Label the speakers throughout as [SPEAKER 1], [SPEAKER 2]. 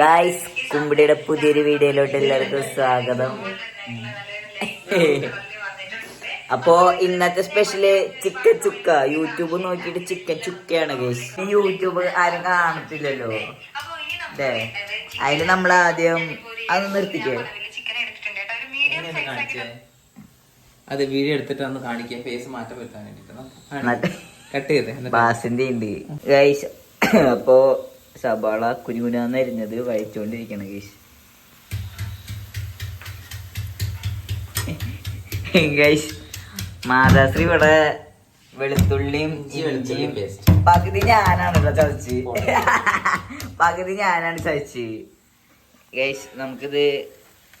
[SPEAKER 1] Guys കുമ്പിടിയുടെ പുതിയൊരു വീഡിയോയിലോട്ട് എല്ലാവർക്കും സ്വാഗതം. അപ്പോ ഇന്നത്തെ സ്പെഷ്യൽ ചിക്കൻ ചുക്ക. യൂട്യൂബ് നോക്കിയിട്ട് ചിക്കൻ ചുക്കയാണ് ഗൈസ് യൂട്യൂബ് ആരും കാണത്തില്ലല്ലോ. അതെ അതിൽ നമ്മൾ ആദ്യം അത് നിർത്തിക്കേ.
[SPEAKER 2] അതെ വീഡിയോ എടുത്തിട്ട് ഒന്ന് കാണിക്കാം. ഫേസ് മാറ്റം വരുത്താൻ വേണ്ടിട്ട്. കട്ട് ചെയ്തേ
[SPEAKER 1] ബാസിന്റെ ഉണ്ട് ഗൈസ് അപ്പോ സവാള കുരുകുനാന്ന് അരിഞ്ഞത് വഴിച്ചോണ്ടിരിക്കണം ഗൈസ് ഗൈസ് മാതാശ്രീ ഇവിടെ വെളുത്തുള്ളിയും
[SPEAKER 2] ഇഞ്ചി വെളുത്തുള്ളി
[SPEAKER 1] ഇഞ്ചിയും. പകുതി ഞാനാണല്ലോ ചതച്ച്. പകുതി ഞാനാണ് ചതച്ച്. ഗൈസ് നമുക്കിത്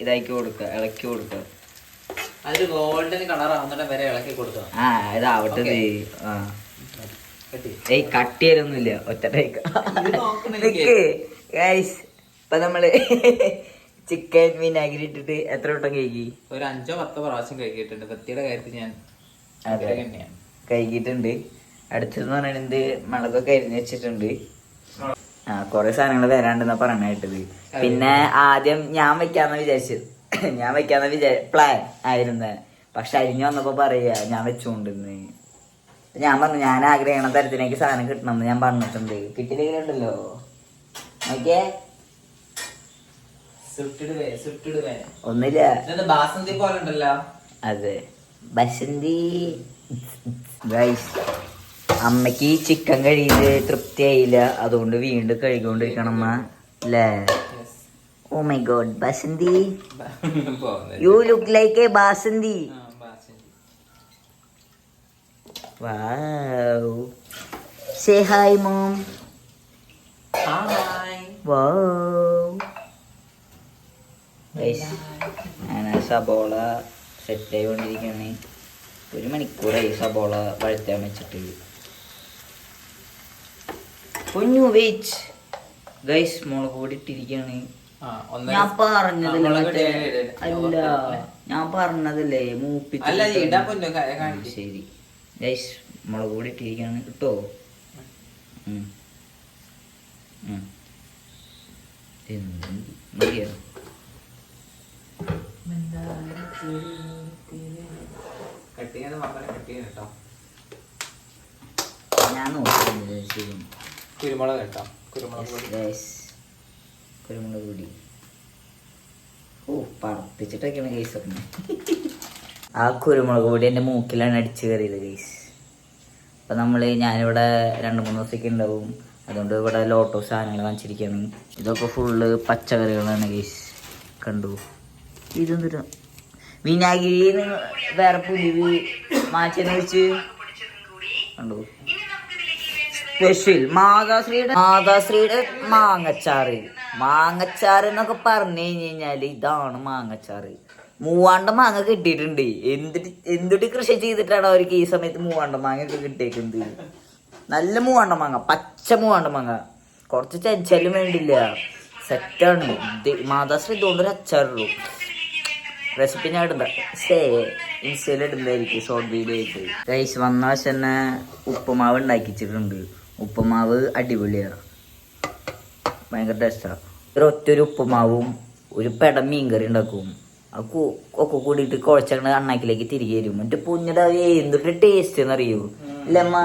[SPEAKER 1] ഇതാക്കി കൊടുക്കാം ഇളക്കി കൊടുക്കാം.
[SPEAKER 2] അതൊരു ഗോൾഡൻ കളർ ആവുന്നിടം വരെ ഇളക്കി കൊടുക്കാം
[SPEAKER 1] ആ ഇതാവട്ടെ ആ. ഏയ് കട്ട് ചെയ്യലൊന്നുമില്ല ഒറ്റ ഗൈസ് ഇപ്പൊ നമ്മൾ ചിക്കൻ വിനാഗിരി ഇട്ടിട്ട് എത്ര വട്ടം കഴിക്കി
[SPEAKER 2] ഒരു അഞ്ചോ പത്തോ പ്രാവശ്യം കഴിക്കിയിട്ടുണ്ട് വൃത്തിയുടെ കാര്യത്തിൽ ഞാൻ കണ്ണിയാണ്
[SPEAKER 1] കഴുകിയിട്ടുണ്ട്. അടുത്തെന്ന് പറയുന്നത് മുളകൊക്കെ അരിഞ്ഞ് വെച്ചിട്ടുണ്ട്. ആ കൊറേ സാധനങ്ങൾ വരാണ്ടെന്നാ പറഞ്ഞ കേട്ടത്. പിന്നെ ആദ്യം ഞാൻ വെക്കാന്ന വിചാരിച്ചത് ഞാൻ വെക്കാന്ന വിചാ പ്ലാൻ ആയിരുന്നു. പക്ഷെ അരിഞ്ഞു വന്നപ്പോ പറയാ ഞാൻ വെച്ചുകൊണ്ടിരുന്ന് ഞാൻ പറഞ്ഞു ഞാൻ ആഗ്രഹിക്കണ തരത്തിലേക്ക് സാധനം കിട്ടണം ഞാൻ പറഞ്ഞിട്ടുണ്ട് കിട്ടിയില്ലെങ്കിലുണ്ടല്ലോ നോക്കിയേ. ഒന്നില്ല
[SPEAKER 2] ബാസന്തി പോലെ ഉണ്ടല്ലോ.
[SPEAKER 1] അതെ. ബസന്തി. ഗൈസ് ഈ ചിക്കൻ കഴിയത് തൃപ്തിയായില്ല. അതുകൊണ്ട് വീണ്ടും കഴുകൊണ്ടിരിക്കണം അമ്മ. അല്ലേ? ഓ my God Basanti. You look like a Basanti. Wow say hi, Mom.
[SPEAKER 2] Hi
[SPEAKER 1] Wow. ആ സബോള സെറ്റ് ആയിക്കൊണ്ടിരിക്കുകയാണ് ഒരു മണിക്കൂറായി സബോള വഴുത്താൻ വെച്ചിട്ട്. പൊന്നു വെയിറ്റ് ഗൈസ് മുളക് പൊടി ഇട്ടിരിക്കുകയാണ്. ഞാൻ പറഞ്ഞതല്ലേ. അല്ല ഞാൻ പറഞ്ഞതല്ലേ മൂപ്പിച്ച് ശരി. ഗൈസ് മുളക് പൊടി ഇട്ടിരിക്കുകയാണ് കിട്ടോ? മതിയോ? ഞാൻ
[SPEAKER 2] കുരുമുളക് കേട്ടോ. കുരുമുളക്
[SPEAKER 1] കുരുമുളക് പൊടി. ഓ പറപ്പിച്ചിട്ടൊക്കെയാണ് കേസൊക്കെ ഒക്കെ. ആ കുരുമുളക് പൊടി എന്റെ മൂക്കിലാണ് അടിച്ചു കയറിയത് ഗൈസ് അപ്പം നമ്മൾ ഞാനിവിടെ രണ്ട് മൂന്ന് ദിവസമൊക്കെ ഉണ്ടാവും അതുകൊണ്ട് ഇവിടെ ലോട്ടോ സാധനങ്ങൾ വാങ്ങിച്ചിരിക്കുകയാണ് ഇതൊക്കെ ഫുള്ള് പച്ചക്കറികളാണ് ഗൈസ് കണ്ടു? ഇതെന്തിനാ? വിനാഗിരി വേറെ പുലിവ് മാച്ചെന്ന് വെച്ച്. കണ്ടു? സ്പെഷ്യൽ മാതാശ്രീയുടെ മാതാശ്രീയുടെ മാങ്ങച്ചാറ്. മാങ്ങച്ചാറ് എന്നൊക്കെ പറഞ്ഞു കഴിഞ്ഞു കഴിഞ്ഞാൽ ഇതാണ് മാങ്ങച്ചാറ്. മൂവാണ്ട മാങ്ങ കിട്ടിയിട്ടുണ്ട്. എന്തിട്ട് എന്തിട്ട് കൃഷി ചെയ്തിട്ടാണ് അവർക്ക് ഈ സമയത്ത് മൂവാണ്ട മാങ്ങ ഒക്കെ കിട്ടിയേക്കുന്നത് നല്ല മൂവാണ്ട മാങ്ങ പച്ച മൂവാണ്ട മാങ്ങ. കുറച്ച് ചരിച്ചാലും വേണ്ടില്ല. സെറ്റാണ് മാതാശ്രീ ഇതുകൊണ്ടൊരു അച്ചാറുള്ളൂ റെസിപ്പി ഞാൻ ഇടണ്ട. സേ ഇൻസ്റ്റയിൽ ഇടുന്നതായിരിക്കും ഷോർട്ട് വീഡിയോ ആയിട്ട്. ഗൈസ് വന്ന വശം തന്നെ ഉപ്പുമാവ് ഉണ്ടാക്കിച്ചിട്ടുണ്ട്. ഉപ്പുമാവ് അടിപൊളിയാണ്. ഭയങ്കര ടേസ്റ്റാണ് ഒരു ഒറ്റൊരു ഉപ്പുമാവും ഒരു പെട മീൻകറി ഉണ്ടാക്കും. ഒക്കെ കൂടിയിട്ട് കുഴച്ചങ്ങനെ അണ്ണാക്കിലേക്ക് തിരികെ വരും. എന്നിട്ട് പുഞ്ഞിട എന്തൊരു ടേസ്റ്റ് എന്നറിയൂ? ഇല്ലമ്മ.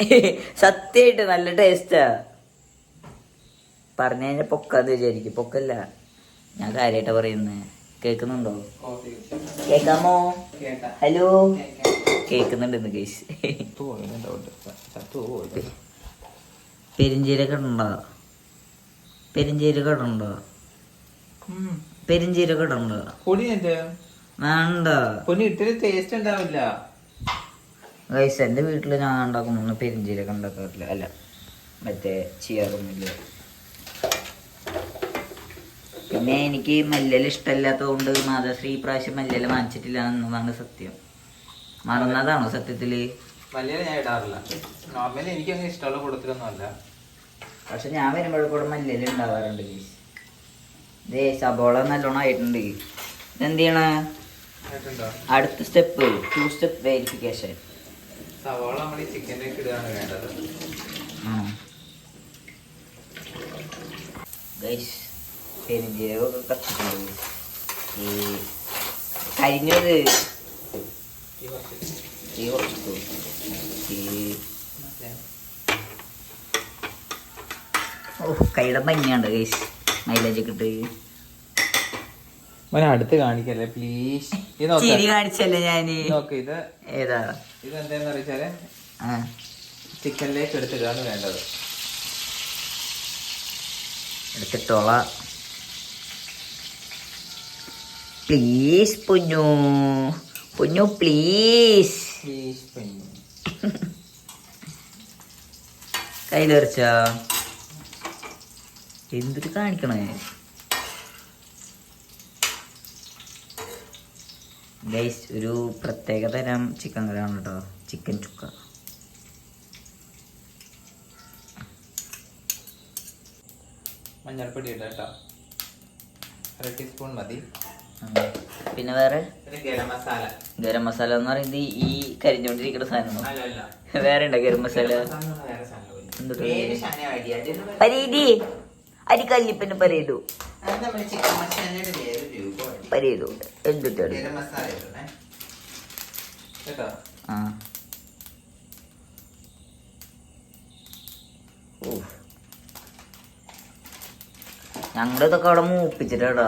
[SPEAKER 1] സത്യമായിട്ട് നല്ല ടേസ്റ്റാ പറഞ്ഞു കഴിഞ്ഞാൽ പൊക്കാന്ന് വിചാരിക്കും. പൊക്കല്ല. ഞാൻ കാര്യമായിട്ടാ പറയുന്നത് കേൾക്കുന്നുണ്ടോ? കേക്കാമോ? ഹലോ?
[SPEAKER 2] കേക്കുന്നുണ്ടെന്ന്
[SPEAKER 1] കേൾക്കുന്നുണ്ടെന്ന് കേസ്. പെരിഞ്ചീരകം ഉണ്ടോ പെരിഞ്ചീരകം ഉണ്ടോ. പെരിഞ്ചീരകം ഉണ്ടോ
[SPEAKER 2] പൊടി എന്റെ
[SPEAKER 1] വേണ്ട.
[SPEAKER 2] പൊടി ഇട്ടിട്ട് ടേസ്റ്റ് ഉണ്ടാവില്ല.
[SPEAKER 1] ഗൈസ് എന്റെ വീട്ടിൽ ഞാൻ ഉണ്ടാക്കുമ്പോൾ പെരിഞ്ചീരകം ഉണ്ടാക്കാറില്ല. അല്ല മറ്റേ ചെയ്യാറൊന്നുമില്ല പിന്നെ എനിക്ക് മല്ലൽ ഇഷ്ടമല്ലാത്തതുകൊണ്ട് മാതാശ്രീ പ്രാവശ്യം മല്ലൽ വാങ്ങിച്ചിട്ടില്ല എന്നതാണ് സത്യം. മറന്നതാണോ സത്യത്തിൽ?
[SPEAKER 2] മല്ലിയില ഞാൻ ഇടാറില്ല. നോർമലി എനിക്ക് അങ്ങനെ ഇഷ്ടമുള്ള കൂടത്തിലൊന്നും അല്ല
[SPEAKER 1] പക്ഷെ ഞാൻ വരുമ്പോഴേക്കൂടെ മല്ലൽ ഉണ്ടാവാറുണ്ട് ഗൈസ് ദേ സബോള നല്ലോണം ആയിട്ടുണ്ട്. ഇതെന്ത് ചെയ്യണ അടുത്ത സ്റ്റെപ്പ് ടു സ്റ്റെപ്പ് വെരിഫിക്കേഷൻ
[SPEAKER 2] സവാള നമ്മൾ ഈ ചിക്കനിലേക്ക് ഇടുകയാണ് വേണ്ടത്.
[SPEAKER 1] ഗൈസ് പെരുംജീരകമൊക്കെ കത്തിട്ടുണ്ട് ഈ കരിഞ്ഞത്
[SPEAKER 2] കുറച്ച്.
[SPEAKER 1] ഈ? ഓ കൈയുടെ ഭംഗിയുണ്ട് ഗൈസ് മൈലേജ് കിട്ടി ഇട്ട്.
[SPEAKER 2] മോനെ അടുത്ത് കാണിക്കല്ലേ പ്ലീസ്
[SPEAKER 1] ചിരി കാണിച്ചല്ലേ ഞാൻ
[SPEAKER 2] ഇത് നോക്ക് ഇത്.
[SPEAKER 1] ഏതാ?
[SPEAKER 2] ഇത് എന്താന്ന്
[SPEAKER 1] വെച്ചാൽ
[SPEAKER 2] ചിക്കനിലേക്ക് എടുത്തിടാണ് വേണ്ടത്.
[SPEAKER 1] എടുത്തിട്ടോള. പ്ലീസ് പൊന്നു. പൊന്നു പ്ലീസ്
[SPEAKER 2] പ്ലീസ് പിന്നെ.
[SPEAKER 1] കയ്യിലെറിച്ച? എന്തിട്ട് കാണിക്കണേ? ഗൈസ് ഒരു പ്രത്യേക തരം ചിക്കൻ കറിയാണ് കേട്ടോ ചിക്കൻ ചുക്ക.
[SPEAKER 2] മഞ്ഞൾപ്പൊടി ഇടാം കേട്ടോ അര ടീസ്പൂൺ മതി.
[SPEAKER 1] പിന്നെ വേറെ?
[SPEAKER 2] ഗരം മസാല.
[SPEAKER 1] ഗരം മസാല എന്ന് പറയുന്നത് ഈ കരിഞ്ഞോണ്ടിരിക്കുന്ന സാധനം
[SPEAKER 2] അല്ല അല്ല.
[SPEAKER 1] വേറെ ഉണ്ടോ ഗരം മസാല. എന്തുട്ടാ?
[SPEAKER 2] പേര് ഷാനവാടി. അതിന്
[SPEAKER 1] പരീതി അരി കല്ലിപ്പിന് പറയൂ
[SPEAKER 2] അത് നമ്മുടെ ചിക്കൻ വേറെ രൂപമാണ്
[SPEAKER 1] എന്തിട്ടാണ് ആ. ഞങ്ങളിതൊക്കെ അവിടെ മൂപ്പിച്ചിട്ടാടാ.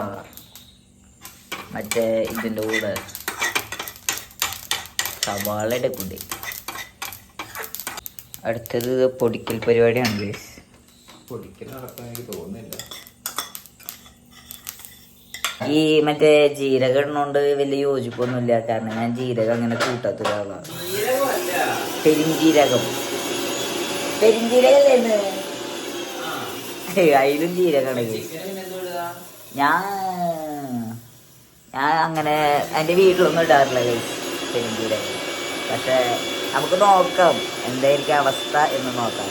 [SPEAKER 1] മറ്റേ ഇതിന്റെ കൂടെ സവാളയുടെ കൂടെ. അടുത്തത് പൊടിക്കൽ പരിപാടിയാണ് ഗൈസ്
[SPEAKER 2] തോന്നുന്നില്ല.
[SPEAKER 1] ഈ മറ്റേ ജീരകം ഇടുന്നോണ്ട് വലിയ യോജിപ്പൊന്നുമില്ല. കാരണം ഞാൻ ജീരകം അങ്ങനെ കൂട്ടാത്ത ഒരാളാണ് പെരിഞ്ജീരകം പെരിഞ്ജീരകല്ലേ അതിലും ജീരകമാണ്. guys.
[SPEAKER 2] ചിക്കനിന് എന്തോ ഇടുക
[SPEAKER 1] ഞാൻ ഞാൻ അങ്ങനെ എന്റെ വീട്ടിലൊന്നും ഇടാറില്ല കൈസ് പെരിഞ്ജീരകം പക്ഷെ നമുക്ക് നോക്കാം. എന്തായിരിക്കും അവസ്ഥ എന്ന് നോക്കാം.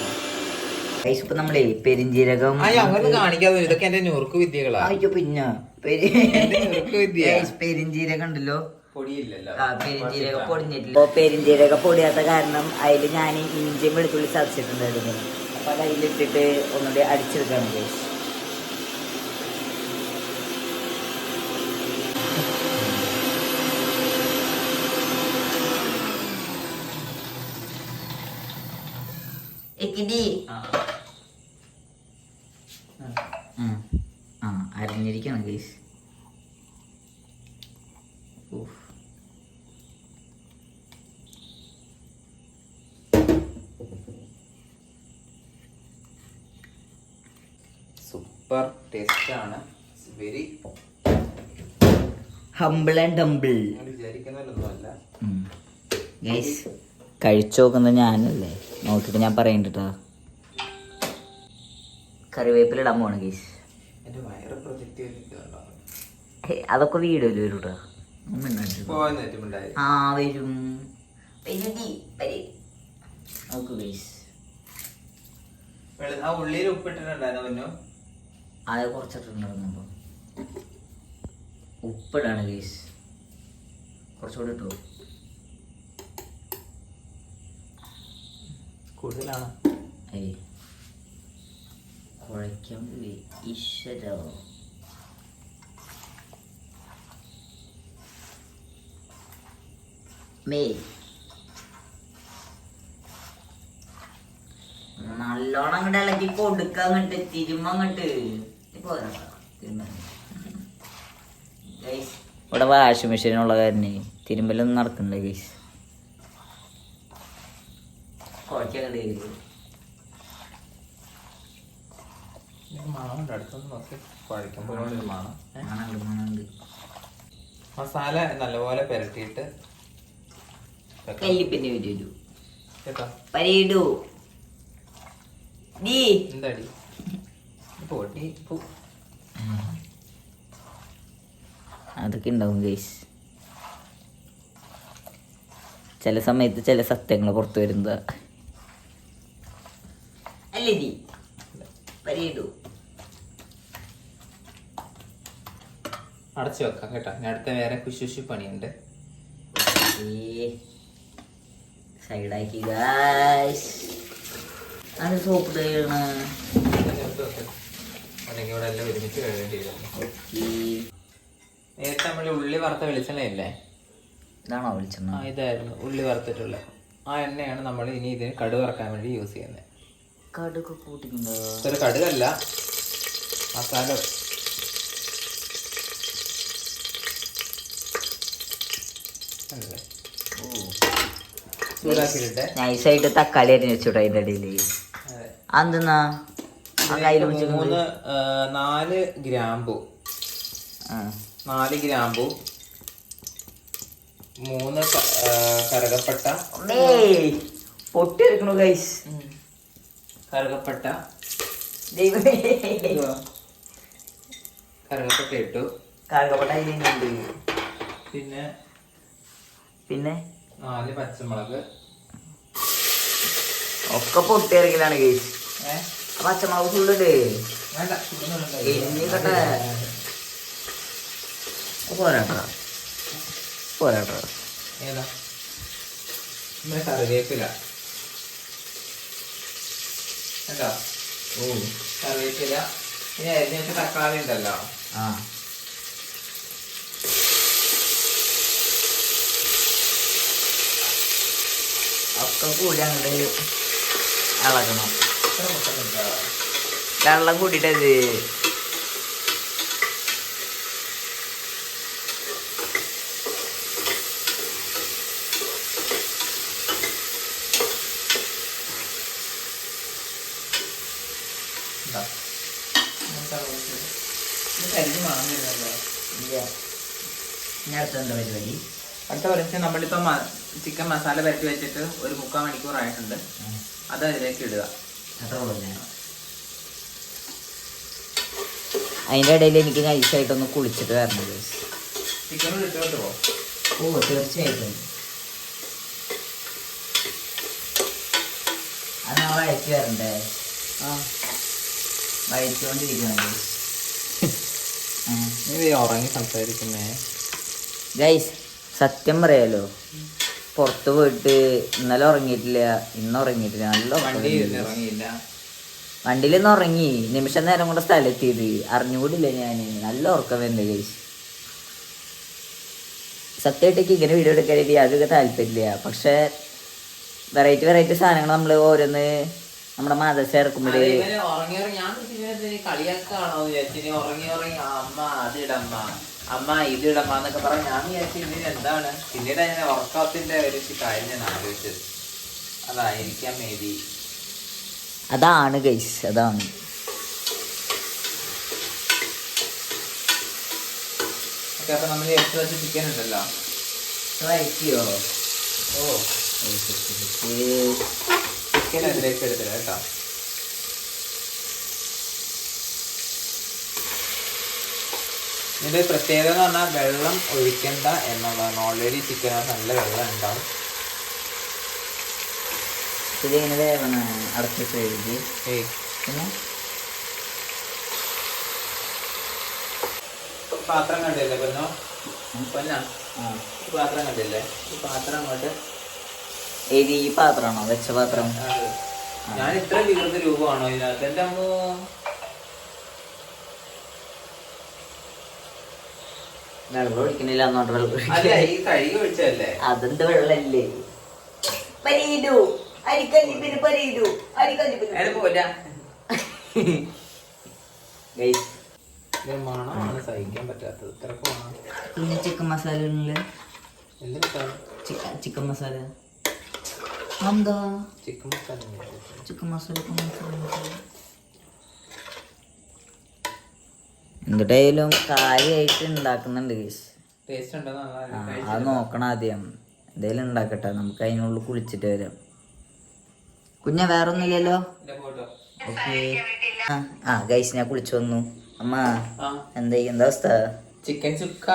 [SPEAKER 1] ഇപ്പൊ നമ്മളേ
[SPEAKER 2] പെരിഞ്ചീരകം അങ്ങനെ കാണിക്കാതെ ഇതൊക്കെ എന്റെ ഞുറുക്ക് വിദ്യകളാ.
[SPEAKER 1] അയ്യോ പിന്നെ. പെരിഞ്ചീരകം ഉണ്ടല്ലോ.
[SPEAKER 2] പൊടിയില്ലല്ലോ.
[SPEAKER 1] ആ പെരിഞ്ജീരക പൊടിഞ്ഞിട്ടില്ല. പെരിഞ്ചീരക പൊടിയാത്ത കാരണം അതിൽ ഞാൻ ഇഞ്ചിയും വെളുത്തുള്ളി ചതച്ചിട്ടുണ്ടായിരുന്നു. അപ്പൊ അത് അതിലിട്ടിട്ട് ഒന്നുകൂടി അടിച്ചെടുക്കാൻ ഉദ്ദേശിച്ചു എക്കിടി.
[SPEAKER 2] ആ.
[SPEAKER 1] ഉം. ആ അരിഞ്ഞിരിക്കണം ഗൈസ്
[SPEAKER 2] സൂപ്പർ ടേസ്റ്റ് ആണ്. വെരി
[SPEAKER 1] ഹംബിൾ ആൻഡ്
[SPEAKER 2] വിചാരിക്കുന്നതിലൊന്നുമല്ല.
[SPEAKER 1] ഗൈസ് കഴിച്ചു നോക്കുന്നത് ഞാനല്ലേ? നോക്കിയിട്ട് ഞാൻ പറയണ്ടട്ടാ. കറിവേപ്പിലിടാൻ പോണ് ഗൈസ് അതൊക്കെ വീഡിയോയിൽ വരും. ആ വരും അത് കുറച്ചിട്ടുണ്ടായിരുന്നു ഉപ്പിടാണ് ഗൈസ് കുറച്ചുകൂടി ഇട്ടു.
[SPEAKER 2] കൂടുതലാണ്?
[SPEAKER 1] ഏയ്. കുഴയ്ക്കാൻ ഈശ്വരോ. മേ. നല്ലോണം അങ്ങോട്ട് ഇളക്കി കൊടുക്ക അങ്ങോട്ട് തിരുമ്പ അങ്ങോട്ട്. ഇവിടെ വാഷിംഗ് മെഷീനുള്ള കാരണേ തിരുമ്പലൊന്നും നടക്കണ്ട ഗൈസ്
[SPEAKER 2] മണമുണ്ട് അടുത്തൊന്ന് നോക്കി. മണം മസാല നല്ലപോലെ പുരട്ടിയിട്ട്
[SPEAKER 1] വീഡിയോ
[SPEAKER 2] കേട്ടോ.
[SPEAKER 1] പരിയിടൂ ഡീ.
[SPEAKER 2] എന്താടി? പോ
[SPEAKER 1] അതൊക്കെ ഉണ്ടാവും ഗൈസ് ചില സമയത്ത് ചില സത്യങ്ങൾ പുറത്തു വരുന്നത്. അല്ലേ
[SPEAKER 2] അടച്ചു വെക്കാം കേട്ടോ. ഞാൻ അടുത്ത വേറെ കുശുശു പണിയുണ്ട്.
[SPEAKER 1] സൈഡാക്കി ഗായ്സ് അത് സോപ്പ്
[SPEAKER 2] വരും നേരത്തെ നമ്മൾ ഉള്ളി വറുത്ത വെളിച്ചെണ്ണയല്ലേ?
[SPEAKER 1] ഇതാണോ വെളിച്ചെണ്ണ?
[SPEAKER 2] ആ ഇതായിരുന്നു. ഉള്ളി വറുത്തിട്ടുള്ള. ആ എണ്ണയാണ് നമ്മൾ ഇനി ഇതിന് കടുക് വറക്കാൻ വേണ്ടി യൂസ് ചെയ്യുന്നത്.
[SPEAKER 1] കടുക് കൂട്ടിക്കുണ്ടോ
[SPEAKER 2] ഒരു കടുകല്ല. മസാല. അല്ലേ?
[SPEAKER 1] ഓ.
[SPEAKER 2] ചൂടാക്കിയിട്ടെ
[SPEAKER 1] നൈസായിട്ട് തക്കാളി അരിഞ്ഞു വെച്ചോട്ടോ അതിന്റെ ഇടയിൽ
[SPEAKER 2] അതെ.
[SPEAKER 1] അതെന്നാ
[SPEAKER 2] മൂന്ന് നാല് ഗ്രാമ്പു. നാല് ഗ്രാമ്പു. മൂന്ന് കറുകപ്പട്ട.
[SPEAKER 1] പൊട്ടിയെടുക്കണു ഗൈസ്
[SPEAKER 2] കറുകപ്പട്ട. കറുകപ്പട്ട ഇട്ടു.
[SPEAKER 1] കറുകപ്പട്ട
[SPEAKER 2] പിന്നെ?
[SPEAKER 1] പിന്നെ?
[SPEAKER 2] നാല് പച്ചമുളക്.
[SPEAKER 1] ഒക്കെ പൊട്ടി
[SPEAKER 2] കേസ്
[SPEAKER 1] പച്ചമുളക് ഫുള്ളിട്ട്
[SPEAKER 2] വേണ്ട
[SPEAKER 1] പോരാട്ടാ. പോരാട്ടാ.
[SPEAKER 2] ഏതാ? നമ്മുടെ കറിവേപ്പില. കേട്ടോ
[SPEAKER 1] ഓ
[SPEAKER 2] കറിവേപ്പില. ഇനി അരിഞ്ഞിട്ട് തക്കാളി ഉണ്ടല്ലോ
[SPEAKER 1] ആ. ഒക്കെ കൂടി അങ്ങോട്ട്
[SPEAKER 2] മുട്ട
[SPEAKER 1] വെള്ളം കൂട്ടിട്ടത് ഇനി അടുത്ത എന്താ പരിപാടി?
[SPEAKER 2] അടുത്ത പ്രാവശ്യം നമ്മളിപ്പം ചിക്കൻ മസാല പരട്ടി വെച്ചിട്ട് ഒരു മുക്കാൽ മണിക്കൂർ ആയിട്ടുണ്ട്. അത് അതിലേക്ക് ഇടുക.
[SPEAKER 1] അതിന്റെ അതിന്റെ ഇടയിൽ എനിക്ക് നൈസായിട്ടൊന്ന് കുളിച്ചിട്ട് വരണം
[SPEAKER 2] ചിക്കൻ പോ
[SPEAKER 1] ഓ തീർച്ചയായിട്ടും. അത് നമ്മൾ അയച്ചു വരണ്ടേ?
[SPEAKER 2] ആ.
[SPEAKER 1] വഴറ്റിക്കൊണ്ടിരിക്കണം
[SPEAKER 2] നീ ഉറങ്ങി സംസാരിക്കുന്നേ.
[SPEAKER 1] ഗൈസ് സത്യം പറയാലോ. പുറത്ത് പോയിട്ട് ഇന്നലെ ഉറങ്ങിയിട്ടില്ല ഇന്ന് ഉറങ്ങിയിട്ടില്ല. നല്ല വണ്ടിയിൽ നിന്ന് ഉറങ്ങി. നിമിഷം നേരം കൊണ്ട് സ്ഥലത്തിയത് അറിഞ്ഞുകൂടില്ല ഞാൻ നല്ല ഉറക്കം വരുന്നത് ഗൈസ്. സത്യമായിട്ടേക്ക് ഇങ്ങനെ വീഡിയോ എടുക്കാനായിട്ട് യാതൊക്കെ താല്പര്യമില്ല. പക്ഷെ വെറൈറ്റി വെറൈറ്റി സാധനങ്ങൾ നമ്മൾ ഓരോന്ന് നമ്മുടെ മാതശ ഇറക്കുമ്പോഴേ
[SPEAKER 2] ഉറങ്ങി ഉറങ്ങി. ഞാൻ കളിയാക്കാണോ ഉറങ്ങി ഉറങ്ങി. അമ്മ അതിടമ്മ അമ്മ ഇതിടമ്മ എന്നൊക്കെ പറഞ്ഞ് ഞാൻ വിചാരിച്ചു ഇതിന് എന്താണ്? പിന്നീട് ഞാൻ വർക്കൗട്ടിന്റെ ഒരു കാര്യം ഞാൻ ആലോചിച്ചത്. അതായിരിക്കാം മേ ബി
[SPEAKER 1] അതാണ് ഗൈസ് അതാണ്.
[SPEAKER 2] അപ്പൊ നമ്മൾ എക്സ്ട്രാ വെച്ച ചിക്കൻ ഉണ്ടല്ലോ.
[SPEAKER 1] വഴറ്റിയോ
[SPEAKER 2] ഓ ചിക്കൻ അതിലേക്ക് എടുത്തില്ല കേട്ടോ. ഇതിന്റെ പ്രത്യേകത എന്ന് പറഞ്ഞാൽ വെള്ളം ഒഴിക്കണ്ട എന്നുള്ളതാണ്. ഓൾറെഡി ചിക്കനകത്ത് നല്ല വെള്ളം ഉണ്ടാവും.
[SPEAKER 1] ഇതിങ്ങനെ വേവണ അടച്ചിട്ട് എഴുതി പിന്നെ?
[SPEAKER 2] പാത്രം കണ്ടില്ലേ പൊന്നോ? പൊന്ന? പാത്രം കണ്ടില്ലേ? ഈ പാത്രം അങ്ങോട്ട്
[SPEAKER 1] ഏത് ഈ പാത്രമാണോ? വെച്ച പാത്രം?
[SPEAKER 2] ഞാൻ ഇത്ര വികൃത രൂപമാണോ ഇതിനകത്ത്? എന്റെ അമ്മോ.
[SPEAKER 1] വെള്ളം ഒഴിക്കണില്ല എന്നോട്ട് വെള്ളം
[SPEAKER 2] അല്ല ഈ കഴുകി ഒഴിച്ചല്ലേ
[SPEAKER 1] അതെന്ത് വെള്ളല്ലേ പരീതു അരിക്കല്ലിപ്പിന് പരീതു അരിക്കല്ലിപ്പിന്
[SPEAKER 2] സഹിക്കാൻ പറ്റാത്തത്.
[SPEAKER 1] Chicken masala chicken chicken masala. എന്താ?
[SPEAKER 2] Chicken masala
[SPEAKER 1] chicken masala chicken masala masala. എന്തിട്ടായാലും കാര്യമായിട്ട് ഉണ്ടാക്കുന്നുണ്ട് ഗീസ് അത് നോക്കണം ആദ്യം. എന്തേലും ഉണ്ടാക്കട്ടെ നമുക്ക് അതിനുള്ളിൽ കുളിച്ചിട്ട് വരാം. കുഞ്ഞ വേറെ ഒന്നുമില്ലല്ലോ
[SPEAKER 2] ഫോട്ടോ
[SPEAKER 1] ഓക്കെ ആ ഗൈസ് ഞാൻ കുളിച്ചു വന്നു. അമ്മ എന്താ എന്താ അവസ്ഥ?
[SPEAKER 2] ചിക്കൻ ചുക്ക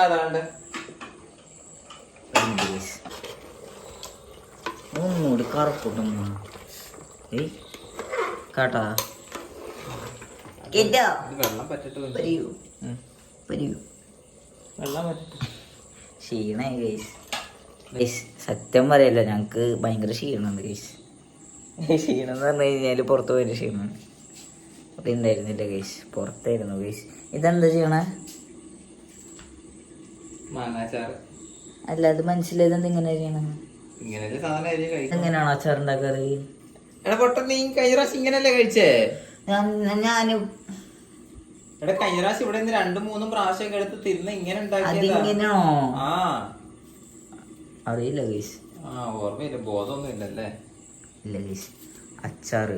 [SPEAKER 1] ഒന്നുകൂടി കറക്കൂട്ടമ്മ ഏയ് കാട്ടാ. കേട്ടോ. വരൂ. വരൂ ക്ഷീണായി ഗൈസ് ഗൈസ് സത്യം പറയല്ലോ ഞങ്ങക്ക് ഭയങ്കര ക്ഷീണമുണ്ട് ഗൈസ് ക്ഷീണം എന്ന് പറഞ്ഞു കഴിഞ്ഞാൽ പുറത്ത് പോയൊരു ക്ഷീണമാണ് അപ്പൊ ഉണ്ടായിരുന്നില്ല ഗൈസ് പുറത്തായിരുന്നു ഗൈസ് ഇതെന്താ ചെയ്യണേ? അല്ല അത് മനസ്സിലായത് എന്ത് ഇങ്ങനെ ചെയ്യണ? എങ്ങനെയാണോ അച്ചാർ ഉണ്ടാക്കാറ്
[SPEAKER 2] എടാ പൊട്ട നീ കഴിഞ്ഞ പ്രാവശ്യം ഇങ്ങനെയല്ലേ കഴിച്ചേ?
[SPEAKER 1] ഞാൻ
[SPEAKER 2] എടാ കഴിഞ്ഞ പ്രാവശ്യം ഇവിടെ നിന്ന് രണ്ടും മൂന്നും പ്രാവശ്യം ഒക്കെ എടുത്ത് തിന്ന് ഇങ്ങനെ
[SPEAKER 1] അതിങ്ങനെയാണോ
[SPEAKER 2] ആ.
[SPEAKER 1] അറിയില്ല ഗൈസ്
[SPEAKER 2] ആ ഓർമ്മയില്ല. ബോധമൊന്നും ഇല്ലല്ലേ
[SPEAKER 1] ഇല്ല ഗൈസ് അച്ചാറ്.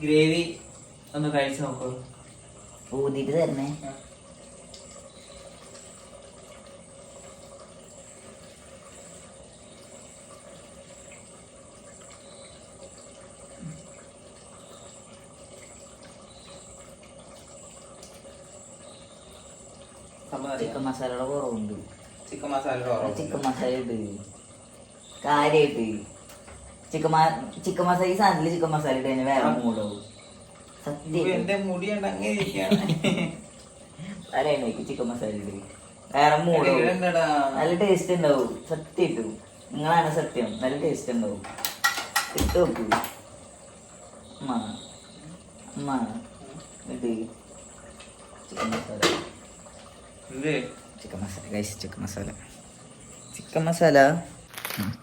[SPEAKER 2] ഗ്രേവി ഒന്ന് കഴിച്ചു നോക്കൂ.
[SPEAKER 1] ഊതിട്ട് തരണേ ചിക്കൻ മസാലയുടെ കുറവുണ്ട്.
[SPEAKER 2] ചിക്കൻ മസാല
[SPEAKER 1] ചിക്കൻ മസാല ഇട്ട് കാര്യമായിട്ട് ചിക്കൻ ചിക്കൻ മസാല ഈ സാധനത്തിൽ ചിക്കൻ മസാല ഇട്ട് തന്നെ വേറെ മൂടാവും സത്യം
[SPEAKER 2] മുടി
[SPEAKER 1] പറയണേക്ക് ചിക്കൻ മസാല ഇട്ട് വേറെ മൂടാവും നല്ല ടേസ്റ്റ് ഉണ്ടാവും സത്യം ഇട്ടു നിങ്ങളാണ് സത്യം? നല്ല ടേസ്റ്റ് ഉണ്ടാവും ഇട്ട് നോക്കൂ. അമ്മ അമ്മ chicken masala. Chicken masala. Guys chicken masala. Chicken masala?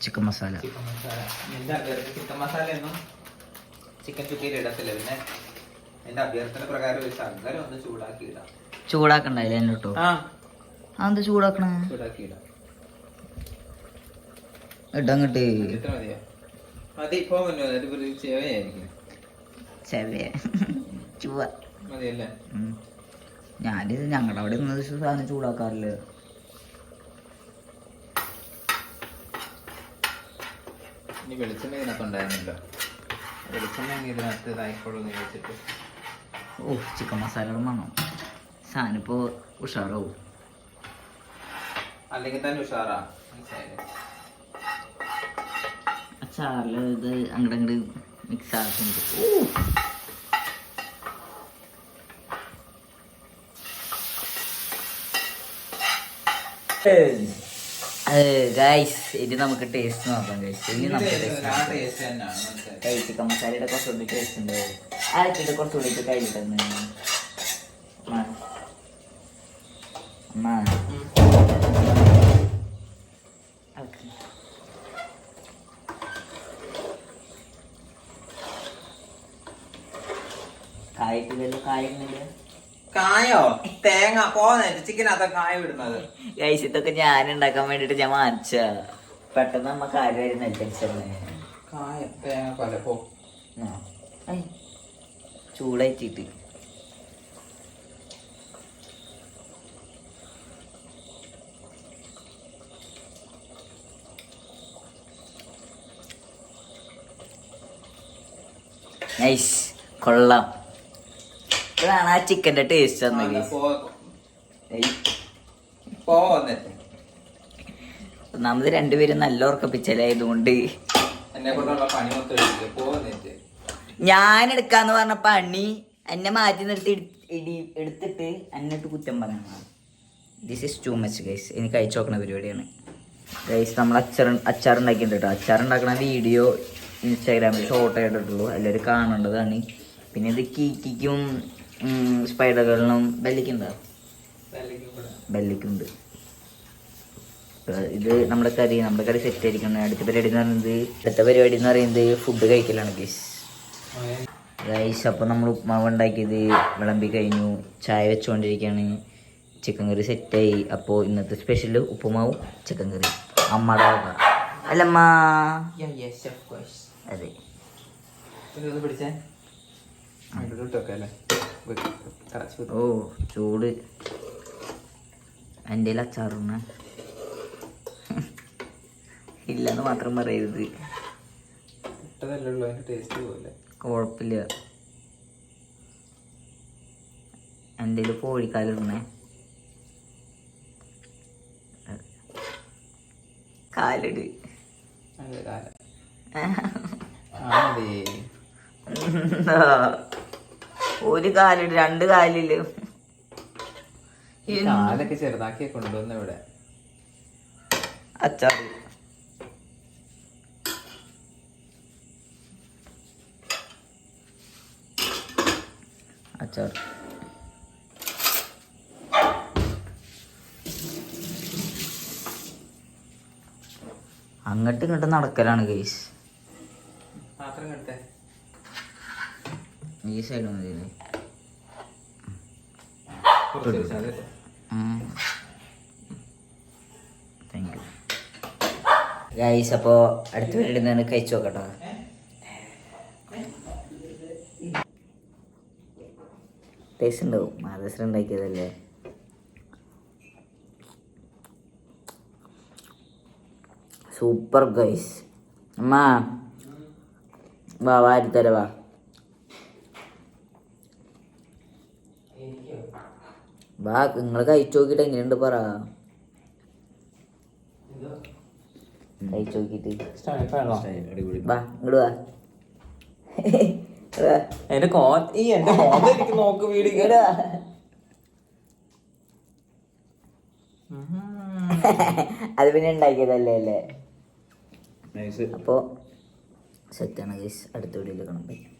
[SPEAKER 1] Chicken masala.
[SPEAKER 2] Chicken masala. നിന്റെ അഭ്യർത്ഥന ചിക്കൻ മസാല ഒന്നും ചിക്കൻ ചുക്കയിൽ ഇടത്തില്ല. പിന്നെ എന്റെ അഭ്യർത്ഥന പ്രകാരം ഒരു ശകലം ഒന്ന് ചൂടാക്കി ഇടാം.
[SPEAKER 1] ചൂടാക്കണ്ടായില്ല എന്നെ കേട്ടോ
[SPEAKER 2] ആ.
[SPEAKER 1] അതെന്താ ചൂടാക്കണ?
[SPEAKER 2] ചൂടാക്കി ഇടാം.
[SPEAKER 1] ഇടങ്ങട്ട്
[SPEAKER 2] ഇത്ര മതിയോ? മതി മുന്നോ ഒരു ഒരു
[SPEAKER 1] ചുവ.
[SPEAKER 2] മതിയല്ലേ.
[SPEAKER 1] ഞാനിത് ഞങ്ങളുടെ അവിടെ ഇന്നത് സാധനം ചൂടാക്കാറില്ല.
[SPEAKER 2] ഇനി വെളിച്ചെണ്ണ ഇതിനകത്ത് ഉണ്ടായിരുന്നല്ലോ. വെളിച്ചെണ്ണ അങ്ങ് ഇതിനകത്ത് ഇതായിക്കോളൂ എന്ന് വെച്ചിട്ട്
[SPEAKER 1] ഓ ചിക്കൻ മസാലയുടെ മണം? സാധനം ഇപ്പോൾ ഉഷാറാവും.
[SPEAKER 2] അല്ലെങ്കിൽ തന്നെ ഉഷാറാ.
[SPEAKER 1] അച്ചാറിൽ ഇത് അങ്ങോട്ട് അങ്ങോട്ട് മിക്സ് ആക്കുന്നുണ്ട്. ഗൈസ് ഇനി നമുക്ക് ടേസ്റ്റ് നോക്കാം ഗൈസ് ഇനി നമുക്ക് ടേസ്റ്റ് ചിക്കൻ മസാലയുടെ കുറച്ചുകൂടി ടേസ്റ്റ് ഉണ്ട്. അരച്ചിട്ട് കുറച്ചുകൂടി അമ്മ കായിട്ടില്ലല്ലോ കായൊന്നുമില്ല
[SPEAKER 2] കായോ തേങ്ങ പോന്നിട്ട് ചിക്കനകത്ത കായ വിടുന്നത്
[SPEAKER 1] ഗൈസ് ഇതൊക്കെ ഞാൻ ഉണ്ടാക്കാൻ വേണ്ടിട്ട് ഞാൻ വാങ്ങിച്ച പെട്ടെന്ന് നമ്മ കാര്യം
[SPEAKER 2] പോ
[SPEAKER 1] ചൂടായിട്ടിട്ട് നൈസ് കൊള്ളാം. ഇതാണ് ആ ചിക്കന്റെ ടേസ്റ്റ് തന്നത്
[SPEAKER 2] വന്നിട്ട്.
[SPEAKER 1] ഒന്നാമത് രണ്ടുപേരും നല്ല ഉറക്കപ്പിച്ചലായതുകൊണ്ട്
[SPEAKER 2] എന്നെ കൊണ്ടുള്ള പണി മൊത്തം എടുക്കുക പോ
[SPEAKER 1] ഞാൻ എടുക്കാന്ന് പറഞ്ഞ പണി എന്നെ മാറ്റി നിർത്തി ഇടി- എടുത്തിട്ട് എന്നിട്ട് കുറ്റം പറഞ്ഞു this is too much guys എനിക്ക് അയച്ചു നോക്കുന്ന പരിപാടിയാണ്. ഗൈസ് നമ്മൾ അച്ചാർ അച്ചാർ ഉണ്ടാക്കിയിട്ടുണ്ട് അച്ചാർ ഉണ്ടാക്കണ വീഡിയോ ഇൻസ്റ്റാഗ്രാമിൽ ഷോർട്ട് ആയിട്ടുള്ളൂ എല്ലാവരും കാണേണ്ടതാണ്. പിന്നെ ഇത് കീക്കിക്കും സ്പൈഡറുകളിലും ബെല്ലിക്കുണ്ടോ ബെല്ലിക്കുണ്ട്. ഇത് നമ്മുടെ കറി നമ്മുടെ കറി സെറ്റ് ആയിരിക്കണം. അടുത്ത പരിപാടി എന്ന് പറയുന്നത് അടുത്ത പരിപാടി എന്ന് പറയുന്നത് ഫുഡ് കഴിക്കലാണ് ഗീസ് ഗൈസ് അപ്പോൾ നമ്മൾ ഉപ്മാവ് ഉണ്ടാക്കിയത് വിളമ്പി കഴിഞ്ഞു. ചായ വെച്ചുകൊണ്ടിരിക്കുകയാണ് ചിക്കൻ കറി സെറ്റായി അപ്പോൾ ഇന്നത്തെ സ്പെഷ്യൽ ഉപ്പുമാവും ചിക്കൻ കറി അമ്മയുടെ വക. അല്ലമ്മ. അതെ. ഓ ചൂട്. എന്റെ അച്ചാറുണ്ണ ഇല്ലെന്ന് മാത്രം പറയരുത്. കുഴപ്പമില്ല എന്റെ കോഴിക്കാലിടണേ കാലിട്. ഒരു കാലിട് രണ്ട്
[SPEAKER 2] കാലിൽ. കാലൊക്കെ ചെറുതാക്കി കൊണ്ടുവന്ന ഇവിടെ.
[SPEAKER 1] അച്ചാറ്. അച്ചാർ അങ്ങോട്ടും ഇങ്ങോട്ടും നടക്കലാണ് ഗൈസ്.
[SPEAKER 2] പാത്രം എടുത്തേ
[SPEAKER 1] ഈ സൈഡ്
[SPEAKER 2] മതി.
[SPEAKER 1] ഗൈസ് അപ്പോൾ അടുത്ത വീട്ടിൽ നിന്ന് കഴിച്ചു നോക്കട്ടോ. ടേസ്റ്റ് ഉണ്ടാവും. മാതശ്രീ ഉണ്ടാക്കിയതല്ലേ? സൂപ്പർ ഗൈസ് അമ്മ വാ വാരിത്തരവാ വാ. നിങ്ങൾ കഴിച്ചു നോക്കിയിട്ട് എങ്ങനെയുണ്ട് പറ. കഴിച്ചു
[SPEAKER 2] നോക്കിട്ട്?
[SPEAKER 1] വാ ഇങ്ങോട്ട് വാ ഇങ്ങട് വാ.
[SPEAKER 2] എന്റെ കോ ഈ എന്റെ എനിക്ക് നോക്ക് വീട്.
[SPEAKER 1] അത് പിന്നെ ഉണ്ടാക്കിയതല്ലേ അല്ലേ അപ്പോൾ സെറ്റാണ് ഗൈസ് അടുത്ത വീഡിയോയിൽ കാണാൻ പറ്റും